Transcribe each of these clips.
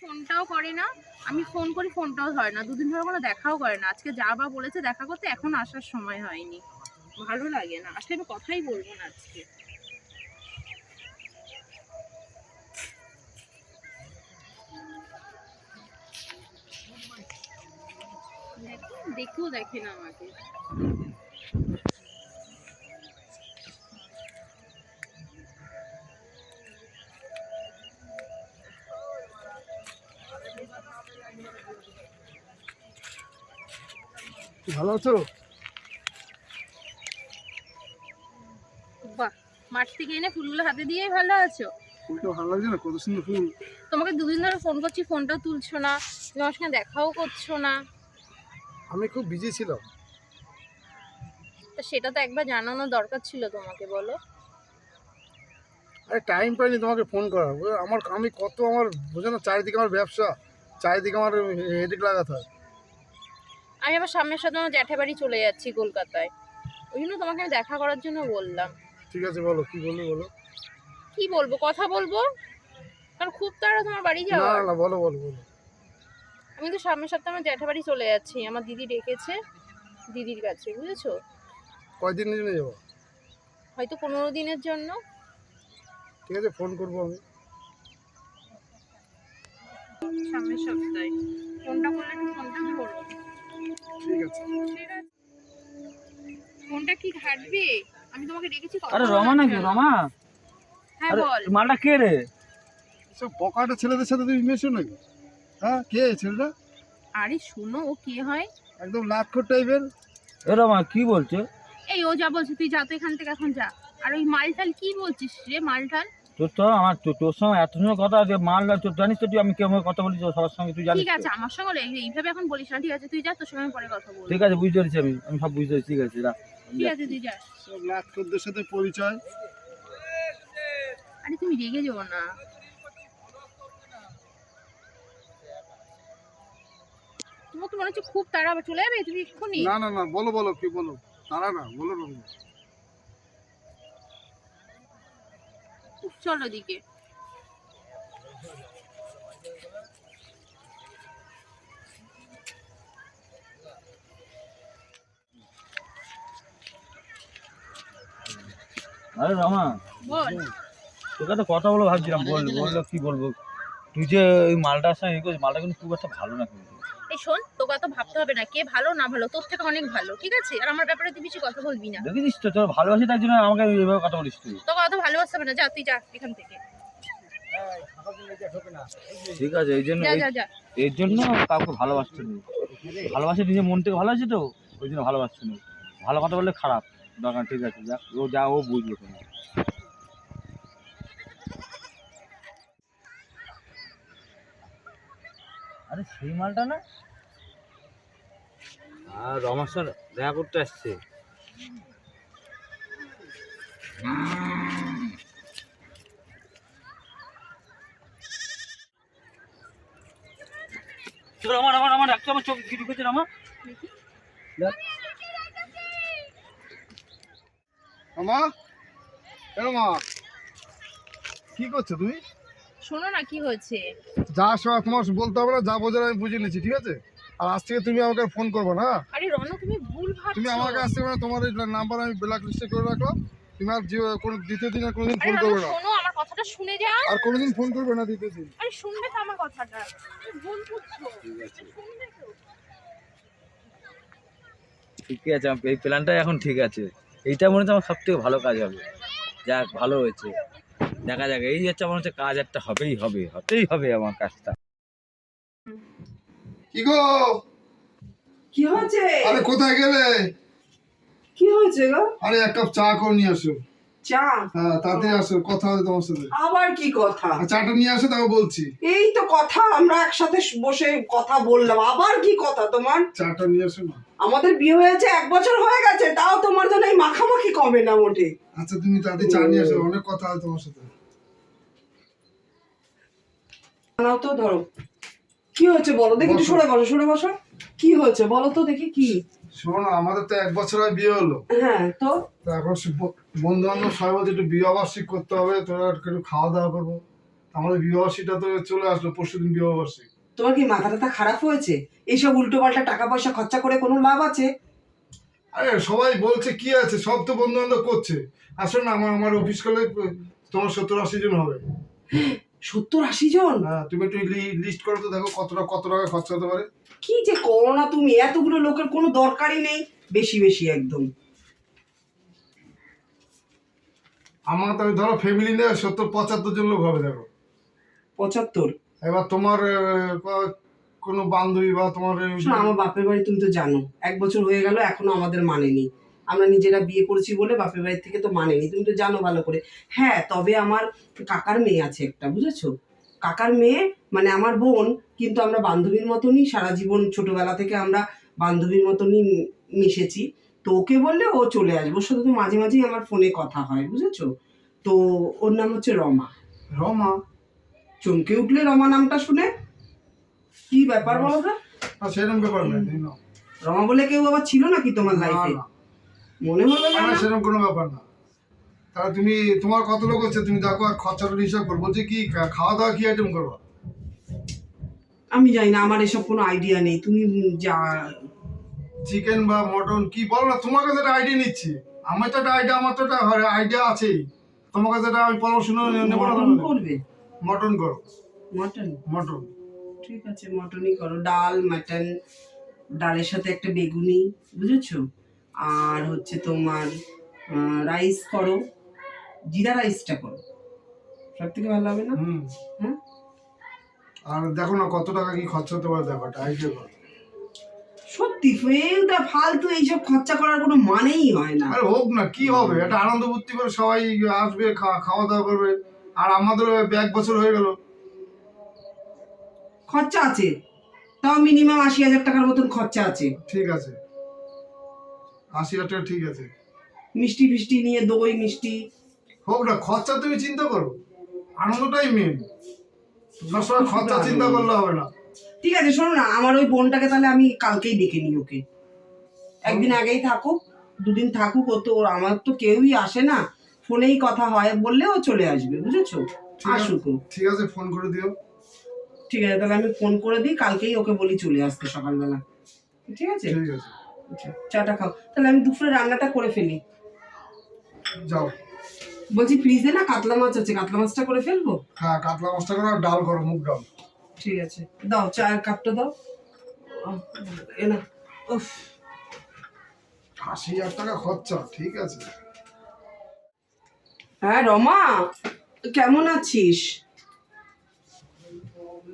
ফোনটাও করে না। আমি ফোন করি ফোনটাও ধরে না। দুদিন ধরে কোনো দেখাও করে না। আজকে যা বা বলেছে দেখা করতে এখন আসার সময় হয়নি। ভালো লাগে না। আসলে আমি কথাই বলব না আজকে। দেখো, দেখেও দেখে না আমাকে ভালো আছো? বাহ মাঠ থেকে এনে ফুলগুলো হাতে দিয়েই ভালো আছো। ফুলটা ভালো লাগছে না? কত সুন্দর ফুল। তোমাকে দুদিন ধরে ফোন করছি ফোনটাও তুলছো না তুমি আমার সঙ্গে দেখাও করছ না। আমি খুব বিজি ছিলাম। তা সেটা তো একবার জানানো দরকার ছিল তোমাকে বলো। আরে টাইম পাইনি তোমাকে ফোন করার। আমার আমি কত আমার বোঝো না চারিদিকে আমার ব্যবসা চারিদিকে আমার হেডেক লাগাতে হয়। আমি আবার সামনের সাথে আমার জ্যাঠা বাড়ি চলে যাচ্ছি কলকাতায়। ওই জন্য তোমাকে আমি দেখা করার জন্য বললাম। ঠিক আছে বলো কি বলব বলো? কি বলব কথা বলব? কারণ খুব তাড়া তোমার বাড়ি যাওয়া না না বলো বলো বলো। আমি তো সামনের সপ্তাহে আমার জ্যাঠা বাড়ি চলে যাচ্ছি আমার দিদি ডেকেছে দিদির কাছে বুঝেছ? কয়দিনের জন্য যাব? হয়তো পনেরো দিনের জন্য। ঠিক আছে ফোন করব আমি। সামনের সপ্তাহে। ফোনটা করলে একটু ফোনটা করব। ঠিক আছে। ফোনটা কি ঘাটবে? আমি তোমাকে ডেকেছি আরে রমা নাকি? রমা? হ্যাঁ বল। মালটা কে রে? সব বকাটা ছেলেদের সাথে তুমি মেশো নাকি? হ্যাঁ কে ছেলেটা? আরে শোনো ও কে হয়? একদম লাক্ষর টাইপের। এ রমা কি বলছে? এই ও যা বলছে তুই যা তো এখান থেকে এখন যা। আর ওই মালটাল কি বলছিস রে মালটাল? তোর তো আমার তোর সঙ্গে এত সময় কথা আছে মাল তোর জানিস তো তুই আমি কেমন কথা বলি তোর সবার সঙ্গে তুই জানিস ঠিক আছে আমার সঙ্গে এইভাবে এখন বলিস না ঠিক আছে তুই যা তোর সঙ্গে পরে কথা বলব। ঠিক আছে বুঝতে পেরেছি আমি আমি সব বুঝতে পেরেছি ঠিক আছে রাখ ঠিক আছে তুই যা। সব সাথে পরিচয়। আরে তুমি রেগে না। তোমার তো মনে হচ্ছে খুব তাড়া চলে যাবে তুমি এক্ষুনি? না না না বলো বলো কি বলো? তারা না বলো না। চলো দিকে। আরে রমা বল। তোকে তো কথা বলব ভাবছিলাম বল বলল কি বলব? তুই যে ওই মালটার সঙ্গে ই করছিস মালটা কিন্তু খুব একটা ভালো না কিন্তু। এই শোন তোকে অত ভাবতে হবে না কে ভালো না ভালো তোর থেকে অনেক ভালো ঠিক আছে? আর আমার ব্যাপারে তুই বেশি কথা বলবি না। দেখেছিস তো তোর ভালোবাসি তার জন্য আমাকে এইভাবে কথা বলিস তুই। তোকে অত ভালোবাসতে হবে না যা তুই যা এখান থেকে। ঠিক আছে এই জন্য এর জন্য কাউকে ভালোবাসতে নেই। ভালোবাসে নিজের মন থেকে ভালোবাসে তো ওই জন্য ভালোবাসতে নেই। ভালো কথা বললে খারাপ দরকার ঠিক আছে যা ও যা ও বুঝবে আরে সেই মালটা না? আর সঙ্গে দেখা করতে আসছে। চল আমার আমার আমার একটা আমার চোখ কি ঢুকেছে আমার আমা এরো মা কি করছ তুমি? শোনো না কি হয়েছে। যা সব তোমার বলতে হবে না যা বোঝার আমি বুঝে নিচ্ছি ঠিক আছে? আর আজ থেকে তুমি আমাকে ফোন করবে না হ্যাঁ? আরে রণ তুমি ভুল ভাবছ। তুমি আমার কাছ থেকে মানে তোমার এই নাম্বার আমি ব্ল্যাক লিস্টে করে রাখলাম। তুমি আর কোনো দ্বিতীয় দিন আর কোনোদিন ফোন করবে না। শোনো আমার কথাটা শুনে যা আর কোনোদিন ফোন করবে না দ্বিতীয় দিন। আরে শুনবে তো আমার কথাটা। তুমি ভুল বুঝছ। শুনবে তো ঠিক আছে এই প্ল্যানটা এখন ঠিক আছে। এইটা মনে হচ্ছে আমার সব থেকে ভালো কাজ হবে। যাক ভালো হয়েছে। দেখা যাক এই হচ্ছে আমার হচ্ছে কাজ একটা হবেই হবে হতেই হবে আমার কাজটা। কি গো? কি হয়েছে? আরে কোথায় গেলে? কি হয়েছে গো? আরে এক কাপ চা করে নিয়ে আসো। চা হ্যাঁ তাড়াতাড়ি আসো কথা হবে তোমার সাথে। আবার কি কথা? চাটা নিয়ে আসো তাও বলছি। এই তো কথা আমরা একসাথে বসে কথা বললাম। আবার কি কথা তোমার? চাটা নিয়ে আসো না। আমাদের বিয়ে হয়েছে এক বছর হয়ে গেছে তাও তোমার জন্য এই মাখামাখি কমে না মোটে। আচ্ছা তুমি তাড়াতাড়ি চা নিয়ে আসো অনেক কথা হবে তোমার সাথে। নাও তো ধরো। কি হয়েছে বলো? দেখি একটু। সরে বসো সরে বসো। কি হয়েছে? বলো তো দেখি কি। শোনো আমাদের তো এক বছর বিয়ে হলো। হ্যাঁ তো? তারপর বন্ধু বান্ধব সবাই বলছে একটু বিয়ে বার্ষিক করতে হবে তোরা একটু খাওয়া দাওয়া করব। আমাদের বিবাহবার্ষিকটা তো চলে আসলো পরশু দিন বিবাহবার্ষিক। তোমার কি মাথা টাথা খারাপ হয়েছে? এইসব উল্টো পাল্টা টাকা পয়সা খরচা করে কোনো লাভ আছে? আরে সবাই বলছে কি আছে? সব তো বন্ধু বান্ধব করছে আসলে না আমার আমার অফিস করলে তোমার সত্তর আশি জন হবে। সত্তর আশি জন? হ্যাঁ তুমি একটু লিস্ট করো তো দেখো কতটা কত টাকা খরচা হতে পারে। কি যে করো না তুমি এতগুলো লোকের কোনো দরকারই নেই। বেশি বেশি একদম। আমার তো ধরো ফ্যামিলি নিয়ে সত্তর পঁচাত্তর জন লোক হবে দেখো। পঁচাত্তর? এবার তোমার কোনো বান্ধবী বা তোমার আমার বাপের বাড়ি তুমি তো জানো। এক বছর হয়ে গেল এখনও আমাদের মানেনি আমরা নিজেরা বিয়ে করেছি বলে বাপের বাড়ি থেকে তো মানেনি তুমি তো জানো ভালো করে। হ্যাঁ তবে আমার কাকার মেয়ে আছে একটা বুঝেছ? কাকার মেয়ে মানে আমার বোন কিন্তু আমরা বান্ধবীর মতনই সারা জীবন ছোটবেলা থেকে আমরা বান্ধবীর মতনই মিশেছি। তো ওকে বললে ও চলে আসবে। ওর সাথে তো মাঝে মাঝেই আমার ফোনে কথা হয় বুঝেছ? তো ওর নাম হচ্ছে রমা। রমা? চমকে উঠলে রমা নামটা শুনে? কি ব্যাপার বলো তো? সেরকম ব্যাপার না রমা বলে কেউ আবার ছিল নাকি তোমার লাইফে। মনে হলো না না, সেরকম কোনো ব্যাপার না। তাহলে তুমি তোমার কত লোক হচ্ছে তুমি দেখো আর খরচাটা হিসাব করব। বলছি কি খাওয়া দাওয়া কি আইটেম করব? আমি জানি না আমার এসব কোনো আইডিয়া নেই। তুমি যা চিকেন বা মটন কি বলো না তোমার কাছে একটা আইডিয়া নিচ্ছি। আমার তো একটা আইডিয়া আমার তো একটা আইডিয়া আছেই। তোমার কাছে একটা আমি পরামর্শ নেব না করবে? মটন করো। মটন? মটন। ঠিক আছে মটনই করো। ডাল মাটন ডালের সাথে একটা বেগুনি বুঝেছ? আর হচ্ছে তোমার রাইস করো। জিরা রাইসটা করো। সব থেকে ভালো হবে না? হুম। হুম আর দেখো না কত টাকা কি খরচা হতে পারে দেখো আইডিয়া করো। সত্যি ফেলটা ফালতু এইসব খরচা করার কোনো মানেই হয় না। আরে হোক না কি হবে? একটা আনন্দ ফুর্তি করে সবাই আসবে খাওয়া দাওয়া করবে। আর আমাদের এক বছর হয়ে গেল। খরচা আছে। তাও মিনিমাম আশি হাজার টাকার মতন খরচা আছে। ঠিক আছে। আশি হাজার টাকা ঠিক আছে। মিষ্টি ফিষ্টি নিয়ে দই মিষ্টি। হোক না খরচা তুমি চিন্তা করো। আনন্দটাই মেন সবসময় খরচা চিন্তা করলে হবে না। ঠিক আছে শোনো না আমার ওই বোনটাকে তাহলে আমি কালকেই ডেকে নিই ওকে। একদিন আগেই থাকুক দুদিন থাকুক ও তো আমার তো কেউই আসে না। ফোনেই কথা হয় বললে ও চলে আসবে বুঝেছ। আসুক ঠিক আছে ফোন করে দিও। ঠিক আছে তাহলে আমি ফোন করে দিই কালকেই ওকে বলি চলে আসতে সকালবেলা। ঠিক আছে? ঠিক আছে। আচ্ছা, চাটা খাও। তাহলে আমি দুপুরে রান্নাটা করে ফেলি। যাও। বলছি ফ্রিজে না কাতলা মাছ আছে কাতলা মাছটা করে ফেলব? হ্যাঁ কাতলা মাছটা করে আর ডাল করো মুগ ডাল। ঠিক আছে। দাও চায়ের কাপটা দাও। আহ, এ না উফ। আশি হাজার টাকা খরচা ঠিক আছে। হ্যাঁ রমা কেমন আছিস?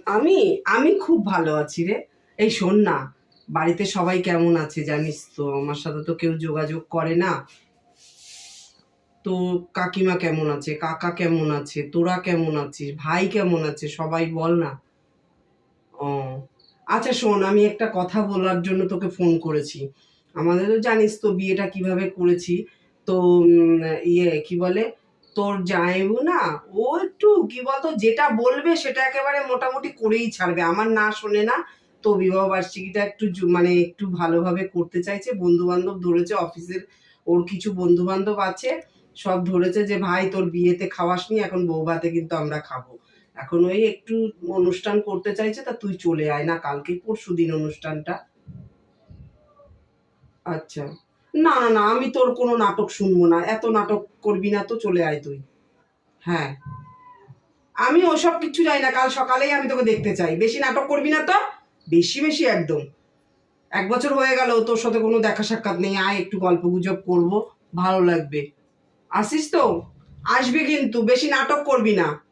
আমি আমি খুব ভালো আছি রে। এই শোন না বাড়িতে সবাই কেমন আছে জানিস তো? আমার সাথে তো কেউ যোগাযোগ করে না। তো কাকিমা কেমন আছে? কাকা কেমন আছে? তোরা কেমন আছিস? ভাই কেমন আছে? সবাই বল না। ও। আচ্ছা শোন, আমি একটা কথা বলার জন্য তোকে ফোন করেছি। আমাদের তো জানিস তো বিয়েটা কীভাবে করেছি। তো ইয়ে কি বলে? তোর জামাইবু না, ও একটু, কি বলতো, যেটা বলবে সেটা একেবারে মোটামুটি করেই ছাড়বে। আমার না শোনে না, তো বিবাহ বার্ষিকীটা একটু মানে একটু ভালোভাবে করতে চাইছে। বন্ধু বান্ধব ধরেছে অফিসের, ওর কিছু বন্ধু বান্ধব আছে, সব ধরেছে যে, ভাই, তোর বিয়েতে খাওয়াসনি, এখন বৌভাতে কিন্তু আমরা খাব। এখন ওই একটু অনুষ্ঠান করতে চাইছে, তা তুই চলে আয় না, কালকে পরশু দিন অনুষ্ঠানটা। আচ্ছা। না না না, আমি তোর কোনো নাটক শুনব না, এত নাটক করবি না তো চলে আয় তুই। হ্যাঁ। আমি ওসব কিছু যাই না, কাল সকালেই আমি তোকে দেখতে চাই। বেশি নাটক করবি না তো? বেশি বেশি একদম। এক বছর হয়ে গেল, তোর সাথে কোনো দেখা সাক্ষাৎ নেই, আয় একটু গল্প গুজব করব, ভালো লাগবে। আসিস তো? আসবি কিন্তু, বেশি নাটক করবি না।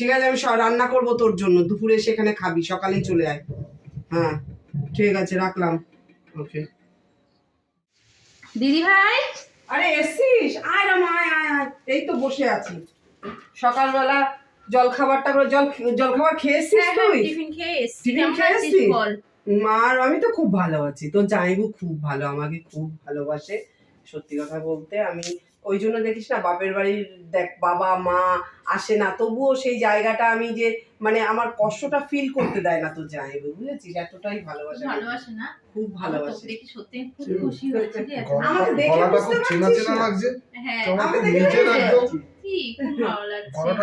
ঠিক আছে আমি রান্না করব তোর জন্য দুপুরে সেখানে খাবি সকালেই চলে আয়। হ্যাঁ ঠিক আছে রাখলাম। ওকে। দিদি ভাই? আরে এসছিস? আয় রাম আয় আয় আয়। এই তো বসে আছি। সকালবেলা জল খাবারটা করে জল জল খাবার খেয়েছিস হ্যাঁ হ্যাঁ তুই টিফিন খেয়ে টিফিন খেয়ে আছিস এসছিস? বল। মার আমি তো খুব ভালো আছি। তো জাইবু খুব ভালো আমাকে খুব ভালোবাসে। সত্যি কথা বলতে আমি ওই জন্য দেখিস না বাপের বাড়ির দেখ বাবা মা আসে না। তবুও সেই জায়গাটা আমি যে মানে আমার কষ্টটা ফিল করতে দেয় না তো জাইবু বুঝেছিস? এতটাই ভালোবাসে। ভালোবাসে না? খুব ভালোবাসে। দেখি সত্যি খুব খুশি হয়েছে যে আমাকে দেখে বুঝতে পারছিস না? লাগছে। হ্যাঁ আমাকে দেখে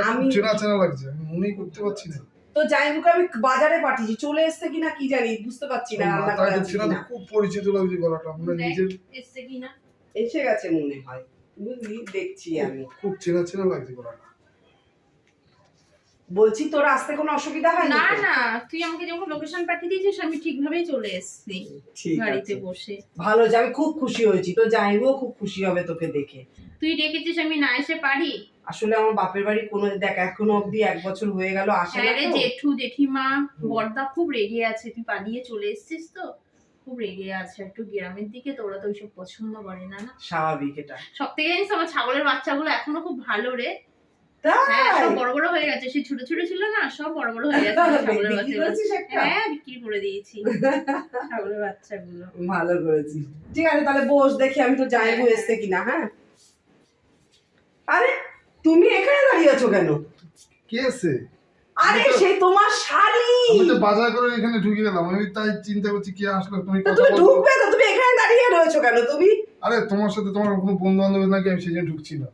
আমি- চেনা চেনা লাগছে। আমি মনেই করতে পারছি না। তো জাইবুকে আমি বাজারে পাঠিয়েছি চলে এসছে কিনা কি জানি বুঝতে পারছি না রান্না করে। খুব পরিচিত লাগছে গলাটা দেখ। নিজের এসছে কিনা। এসে গেছে মনে হয়। বুঝলি দেখছি আমি। খুব চেনা চেনা লাগছে গলাটা বলছি তোর আসতে কোনো অসুবিধা হয় না না তুই আমাকে যখন লোকেশন পাঠিয়ে দিয়েছিস আমি ঠিকভাবেই চলে এসেছি ঠিক গাড়িতে আছে। বসে। ভালো যে আমি খুব খুশি হয়েছি। তো জাইবুও খুব খুশি হবে তোকে দেখে। তুই ডেকেছিস আমি না এসে পারি? আসলে আমার বাপের বাড়ি কোনো দেখ এখনও অবধি এক বছর হয়ে গেল আসে না হ্যাঁ। জেঠু জেঠিমা বর্দা খুব রেগে আছে। তুই পালিয়ে চলে এসেছিস তো? খুব রেগে আছে একটু গ্রামের দিকে তো ওরা তো ওইসব পছন্দ করে না না? স্বাভাবিক এটা। সব থেকে জানিস আমার ছাগলের বাচ্চাগুলো এখনও খুব ভালো রে। হ্যাঁ সব বড় বড় হয়ে গেছে সেই ছোট ছোট ছিল না সব বড় বড় হয়ে গেছে ছাগলের বাচ্চাগুলো। হ্যাঁ বিক্রি করে দিয়েছি ছাগলের বাচ্চাগুলো। ভালো করেছি ঠিক আছে তাহলে বস দেখি আমি তো জাইবু হ্যাঁ, কিনা হ্যাঁ? আরে তুমি এখানে দাঁড়িয়ে আছো কেন? কে এসছে আরে সেই তোমার শালি! আমি তো বাজার করে এখানে ঢুকে গেলাম। আমি তাই চিন্তা করছি কে আসলো তুমি তুমি ঢুকবে? তো তুমি এখানে দাঁড়িয়ে রয়েছো কেন তুমি? আরে তোমার সাথে তোমার কোনো বন্ধু বান্ধব নাকি আমি সেই জন্য ঢুকছি না।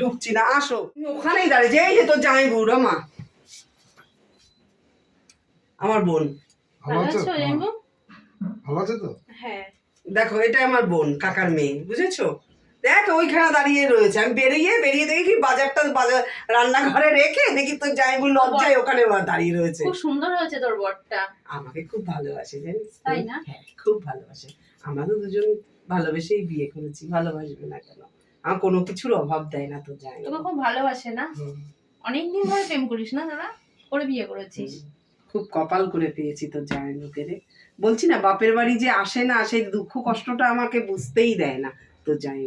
ঢুকছি না আসো। তুমি ওখানেই দাঁড়িয়ে যে এই যে তো জাইবু রমা আমার বোন। ভালো আছো? ভালো আছে তো? হ্যাঁ। দেখো এটা আমার বোন কাকার মেয়ে বুঝেছ? দেখ ওইখানে দাঁড়িয়ে রয়েছে। আমি বেরিয়ে বেরিয়ে দেখি কি বাজারটা বাজার রান্নাঘরে রেখে দেখি তো যাইবু লজ্জায় ওখানে দাঁড়িয়ে রয়েছে। খুব সুন্দর হয়েছে তোর বরটা আমাকে খুব ভালোবাসে জানিস তাই না? হ্যাঁ খুব ভালোবাসে। আমরা তো দুজন ভালোবেসেই বিয়ে করেছি ভালোবাসবে না কেন? আমার কোনো কিছুর অভাব দেয় না তোর যাই তোকে খুব ভালোবাসে না? অনেকদিন ধরে প্রেম করিস না দাদা? করে বিয়ে করেছিস? খুব কপাল করে পেয়েছি তোর জামাই লোকেরে বলছি না বাপের বাড়ি যে আসে না সেই দুঃখ কষ্টটা আমাকে বুঝতেই দেয় না। তো যাই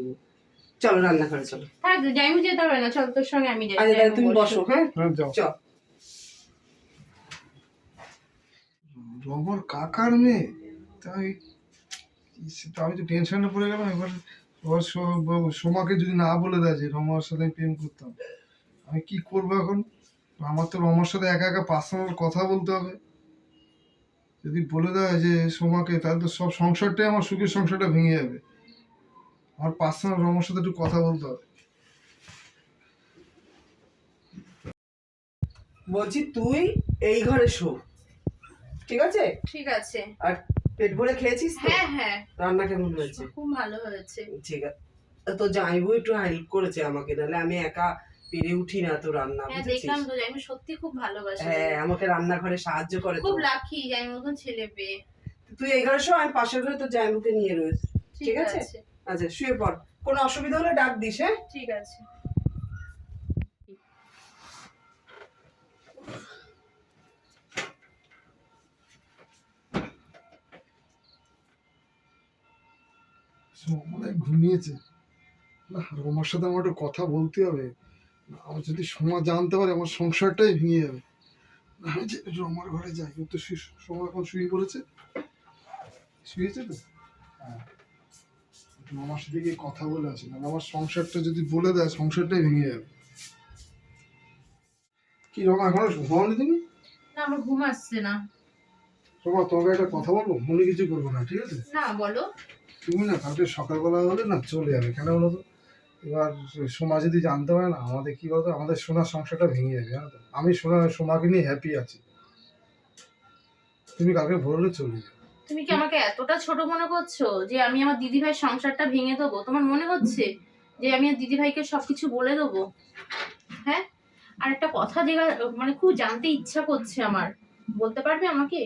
চলো রান্না করে চলো থাক যাইমু যেতে হবে না। চল তোর সঙ্গে আমি যাই। আচ্ছা তাহলে তুমি বসো। হ্যাঁ? হ্যাঁ চল। রমর কাকার মেয়ে? তাই তা আমি তো টেনশনে পড়ে গেলাম এবার ব- সোমাকে যদি না বলে দেয় যে রমার সাথে আমি প্রেম করতাম আমি কি করব এখন? আমার তো রমার সাথে একা একা পার্সোনাল কথা বলতে হবে। যদি বলে দেয় যে সোমাকে তাহলে তো সব সংসারটাই আমার সুখের সংসারটা ভেঙে যাবে। আমার পার্সোনাল রমার সাথে একটু কথা বলতে হবে। বলছি তুই এই ঘরে শো। ঠিক আছে? ঠিক আছে। আর পেট ভরে খেয়েছিস তো? হ্যাঁ হ্যাঁ। রান্না কেমন হয়েছে? খুব ভালো হয়েছে। ঠিক আছে। তো যাইবো একটু হেল্প করেছে আমাকে নাহলে আমি একা পেরে উঠি না তো রান্না হ্যাঁ দেখলাম তো জাইমু সত্যি খুব ভালোবাসে। হ্যাঁ আমাকে রান্নাঘরে সাহায্য করে তো। খুব লাকি জাইমু মতন ছেলে পেয়ে। তুই এই ঘরে শো আমি পাশের ঘরে তো জাইবুকে নিয়ে রয়েছে। ঠিক আছে? আচ্ছা শুয়ে পড়। কোনো অসুবিধা হলে ডাক দিস হ্যাঁ? ঠিক আছে। মনে ঘুমিয়েছে। না রমার সাথে আমার একটু কথা বলতে হবে। আমার যদি সোমা জানতে পারে আমার সংসারটাই ভেঙে যাবে। আমি যে রমার ঘরে যাই তো শুয়ে- সোমা এখন শুয়ে পড়েছে। শুয়েছে তো? হ্যাঁ। রমার সাথে গিয়ে কথা বলে আসি না আমার সংসারটা যদি বলে দেয় সংসারটাই ভেঙে যাবে। কি রমা এখনও ঘুমাওনি তুমি? না আমার ঘুম আসছে না। সোমা তোমাকে একটা কথা বলব? মনে কিছু করব না ঠিক আছে? না বলো। তুমি না কালকে সকালবেলা হলে না চলে যাবে কেন বলো তো? এবার সোমা যদি জানতে পারে না আমাদের কি বলতো আমাদের সোনার সংসারটা ভেঙে যাবে জানো তো? আমি সোনা সোমাকে নিয়ে হ্যাপি আছি। তুমি কালকে ভোরলে চলে যাবে। তুমি কি আমাকে এতটা ছোট মনে করছ যে আমি আমার দিদি ভাই সংসারটা ভেঙে দেবো? তোমার মনে হচ্ছে যে আমি আর দিদি ভাইকে সবকিছু বলে দেবো? হ্যাঁ? আর একটা কথা যেটা মানে খুব জানতে ইচ্ছা করছে আমার। বলতে পারবে আমাকে?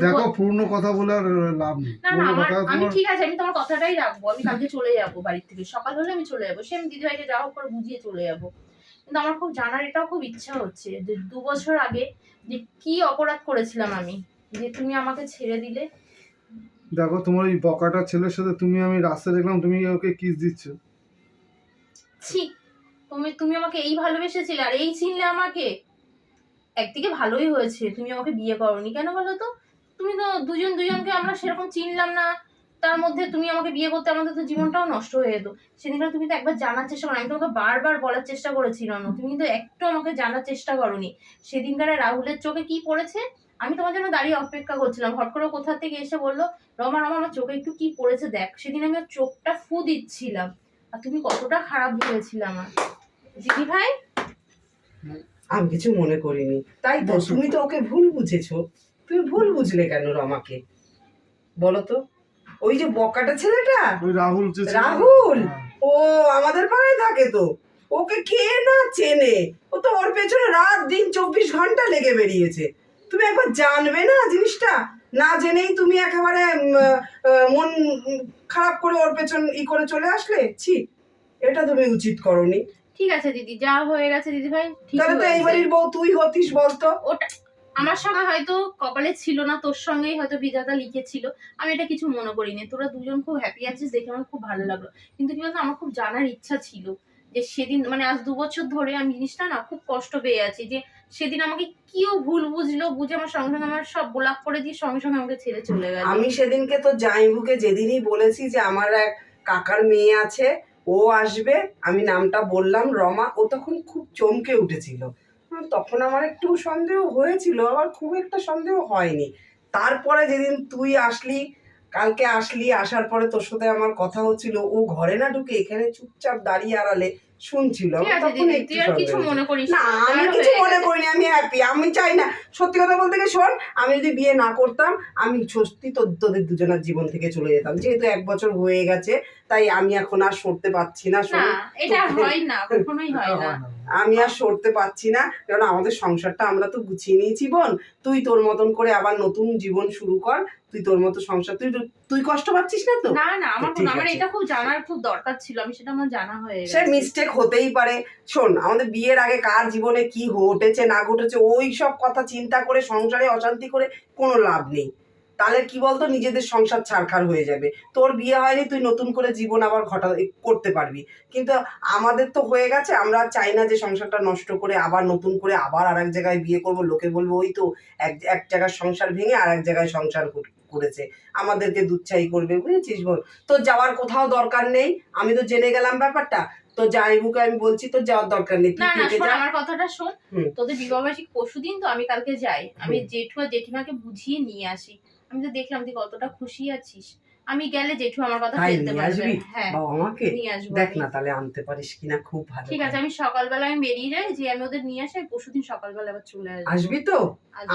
দেখো পূর্ণ কথা বলে আর লাভ নেই। না না আমার আমি ঠিক আছে আমি তোমার কথাটাই রাখব। আমি কালকে চলে যাব বাড়ি থেকে। সকাল হলে আমি চলে যাব। সে আমি দিদি ভাইকে যাওয়ার পর বুঝিয়ে চলে যাব। কিন্তু আমার খুব জানার এটাও খুব ইচ্ছা হচ্ছে যে দু বছর আগে যে কি অপরাধ করেছিলাম আমি। যে তুমি আমাকে ছেড়ে দিলে। দেখো তোমার ওই বকাটা ছেলের সাথে তুমি আমি রাস্তা দেখলাম তুমি ওকে কিস দিচ্ছ। ছি তুমি তুমি আমাকে এই ভালোবেসেছিলে আর এই চিনলে আমাকে। একদিকে ভালোই হয়েছে তুমি আমাকে বিয়ে করনি কেন বলো তো? তুমি তো দুজন দুজনকে আমরা সেরকম চিনলাম না। তার মধ্যে তুমি আমাকে বিয়ে করতে আমাদের তো জীবনটাও নষ্ট হয়ে যেত। সেদিনকে তুমি তো একবার জানার চেষ্টা করো আমি তোমাকে বারবার বলার চেষ্টা করেছিলাম। তুমি তো একটু আমাকে জানার চেষ্টা করনি। সেদিনকারে রাহুলের চোখে কি পড়েছে? আমি তোমার জন্য দাঁড়িয়ে অপেক্ষা করছিলাম। হট করে কোথা থেকে এসে বলল রমা রমা আমার চোখে একটু কি পড়েছে দেখ। সেদিন আমি চোখটা ফু দিচ্ছিলাম। আর তুমি কতটা খারাপ ভেবেছিলে আমার। দিদি ভাই? আমি কিছু মনে করিনি। তাই তো। তুমি তো ওকে ভুল বুঝেছ। তুমি ভুল বুঝলে কেন রমাকে? বলো তো। ওই যে বকাটা ছেলেটা? ওই রাহুল যে রাহুল? হ্যাঁ। ও আমাদের পাড়ায় থাকে তো। ওকে কে না চেনে? ও তো ওর পেছনে রাত দিন চব্বিশ ঘণ্টা লেগে বেরিয়েছে। তুমি একবার জানবে না জিনিসটা? না জেনেই তুমি একেবারে মন খারাপ করে ওর পেছন ই করে চলে আসলে? ছি এটা তুমি উচিত করনি। ঠিক আছে দিদি যা হয়ে গেছে দিদি ভাই তাহলে তো এই বাড়ির বউ তুই হতিস বলতো? ওটা আমার সঙ্গে হয়তো কপালে ছিল না তোর সঙ্গেই হয়তো বিধাতা লিখেছিল। আমি এটা কিছু মনে করিনি। তোরা দুজন খুব হ্যাপি আছিস দেখে আমার খুব ভালো লাগল। কিন্তু কি বলতো আমার খুব জানার ইচ্ছা ছিল যে সেদিন মানে আজ দু বছর ধরে আমি জিনিসটা না খুব কষ্ট পেয়ে আছি যে সেদিন আমাকে কিও ভুল বুঝলো, বুঝে আমার সঙ্গে সঙ্গে আমার সব ব্লক করে দিয়ে সঙ্গে সঙ্গে আমাকে ছেড়ে চলে গেল। আমি সেদিনকে তো জাইবুকে যেদিনই বলেছি যে আমার এক কাকার মেয়ে আছে, ও আসবে, আমি নামটা বললাম, রমা, ও তখন খুব চমকে উঠেছিল। তখন আমার একটু সন্দেহ হয়েছিল, আবার খুব একটা সন্দেহ হয়নি। তারপরে যেদিন তুই আসলি, কালকে আসলি, আসার পরে তোর সাথে আমার কথা হচ্ছিল, ও ঘরে না ঢুকে এখানে চুপচাপ দাঁড়িয়ে আড়ালে শুনছিল কিছু মনে করিস না আমি কিছু মনে করিনি আমি হ্যাপি আমি চাই না। সত্যি কথা বলতে কি শোন আমি যদি বিয়ে না করতাম আমি সত্যি তো তোদের দুজনের জীবন থেকে চলে যেতাম। যেহেতু এক বছর হয়ে গেছে তাই আমি এখন আর সরতে পারছি না এটা হয় না কখনোই হয় না। আমি আর সরতে পারছি না কারণ আমাদের সংসারটা আমরা তো গুছিয়ে নিয়েছি বোন। তুই তোর মতন করে আবার নতুন জীবন শুরু কর তুই তোর মতো সংসার তুই তুই কষ্ট পাচ্ছিস না তো? না না আমার আমার এটা খুব জানার খুব দরকার ছিল আমি সেটা আমার জানা হয়ে সে মিস্টেক হতেই পারে। শোন আমাদের বিয়ের আগে কার জীবনে কি ঘটেছে না ঘটেছে ওই সব কথা চিন্তা করে সংসারে অশান্তি করে কোনো লাভ নেই। তাহলে কি বলতো? নিজেদের সংসার ছাড়খাড় হয়ে যাবে। তোর বিয়ে হয়নি তুই নতুন করে জীবন আবার ঘটা করতে পারবি। কিন্তু আমাদের তো হয়ে গেছে আমরা চাই না যে সংসারটা নষ্ট করে আবার নতুন করে আবার আর এক জায়গায় বিয়ে করব। লোকে বলব ওই তো এক এক জায়গায় সংসার ভেঙে আর এক জায়গায় সংসার কর- করেছে। আমাদেরকে দুচ্ছাই করবে। বুঝেছিস বল? তোর যাওয়ার কোথাও দরকার নেই। আমি তো জেনে গেলাম ব্যাপারটা। তো জাইবুকে আমি বলছি তো যাওয়ার দরকার নেই। না না শোন আমার কথাটা শোন। তোদের বিবাহবার্ষিক পরশু দিন তো আমি কালকে যাই। আমি। জেঠু আর জেঠিমাকে বুঝিয়ে নিয়ে আসি। আমি তো দেখলাম তুই কতটা খুশি আছিস। আমি গেলে জেঠু আমার কথা ফেলতে পারবে। হ্যাঁ বাবা আমাকে? নিয়ে আসব। দেখ না তাহলে আনতে পারিস কিনা খুব ভালো ঠিক আছে আমি সকালবেলা আমি বেরিয়ে যাই যে আমি ওদের নিয়ে আসি পরশু দিন সকালবেলা আবার চলে আসব। আসবি তো?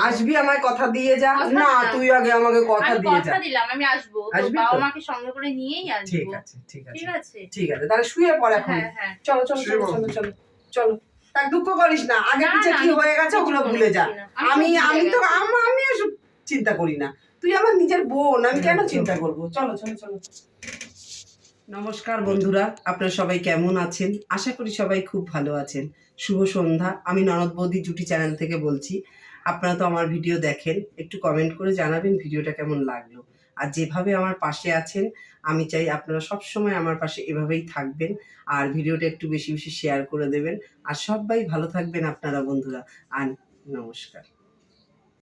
আসবি। আমায় কথা দিয়ে যা। না তুই আগে আমাকে কথা দিয়ে যা। কথা দিলাম আমি আসব। তো বাবা? মাকে সঙ্গে করে নিয়েই ঠিক আসব। আছে ঠিক আছে। ঠিক আছে? ঠিক আছে তাহলে শুয়ে পড় এখন। হ্যাঁ হ্যাঁ। চলো চলো চলো চলো চলো চলো। তার দুঃখ করিস না। আগে পিছে কি হয়ে গেছে ওগুলো ভুলে যা। আমি আমি তো। আম- আমি চিন্তা করি না। তুই আমার নিজের বোন আমি কেন চিন্তা করব? চলো চলো চলো। নমস্কার বন্ধুরা আপনারা সবাই কেমন আছেন? আশা করি সবাই খুব ভালো আছেন। শুভ সন্ধ্যা। আমি ননদ বৌদি জুটি চ্যানেল থেকে বলছি। আপনারা তো আমার ভিডিও দেখেন একটু কমেন্ট করে জানাবেন ভিডিওটা কেমন লাগল। আর যেভাবে আমার পাশে আছেন আমি চাই আপনারা সব সময় আমার পাশে এভাবেই থাকবেন আর ভিডিওটা একটু বেশি বেশি শেয়ার করে দেবেন। আর সবাই ভালো থাকবেন আপনারা বন্ধুরা। আর নমস্কার।